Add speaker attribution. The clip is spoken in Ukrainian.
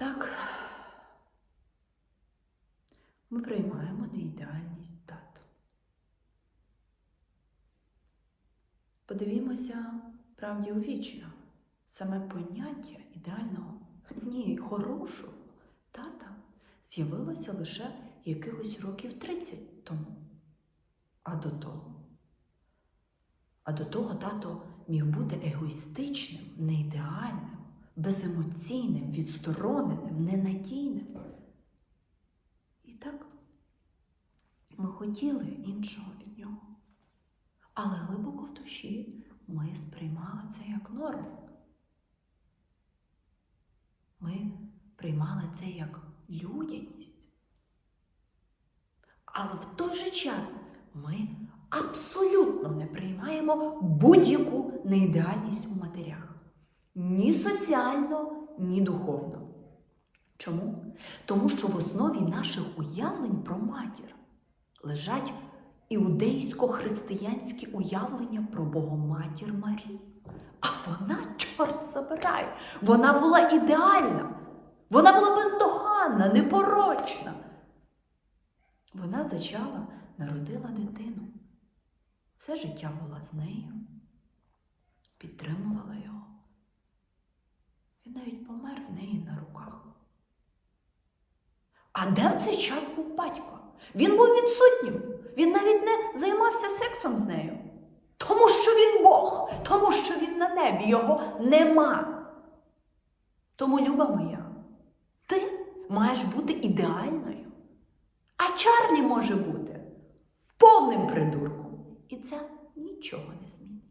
Speaker 1: Так, ми приймаємо неідеальність тату. Подивімося правді у вічі. Саме поняття ідеального, ні, хорошого тата з'явилося лише якихось років 30 тому. А до того. А до того тато міг бути егоїстичним, неідеальним, беземоційним, відстороненим, ненадійним. І так ми хотіли іншого від нього. Але глибоко в душі ми сприймали це як норму. Ми приймали це як людяність. Але в той же час ми абсолютно не приймаємо будь-яку неідеальність у матерях. Ні соціально, ні духовно. Чому? Тому що в основі наших уявлень про матір лежать іудейсько-християнські уявлення про Богоматір Марію. А вона, чорт забирай, вона була ідеальна, вона була бездоганна, непорочна. Вона зачала, народила дитину. Все життя була з нею, підтримувала його. Він навіть помер в неї на руках. А де в цей час був батько? Він був відсутнім. Він навіть не займався сексом з нею. Тому що він Бог, тому що він на небі, його нема. Тому, люба моя, ти маєш бути ідеальною. А Чарлі може бути повним придурком. І це нічого не змінить.